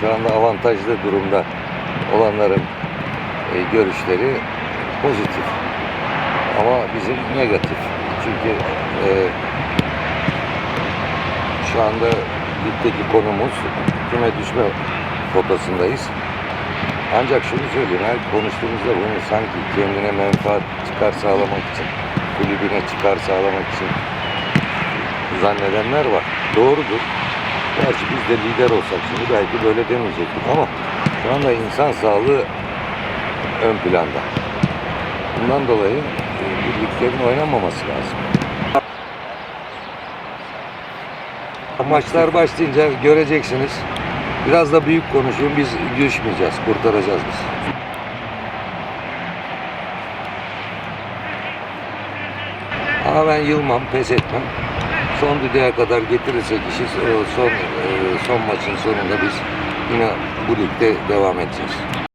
Şu anda avantajlı durumda olanların e, görüşleri pozitif. Ama bizim negatif. Çünkü e, şu anda ligdeki konumuz küme düşme potasındayız. Ancak şunu söyleyeyim, her konuştuğumuzda bunu sanki kendine menfaat çıkar sağlamak için, kulübüne çıkar sağlamak için zannedenler var. Doğrudur. Gerçi biz de lider olsak şimdi belki böyle demeyecektik ama şu anda insan sağlığı ön planda. Bundan dolayı e, bu liglerin oynanmaması lazım. Maçlar başlayınca göreceksiniz. Biraz da büyük konuşun. Biz düşmeyeceğiz. Kurtaracağız biz. Ama ben yılmam, pes etmem. Son düdüğe kadar getirirsek işi e, son e, son maçın sonunda biz yine bu ligde devam edeceğiz.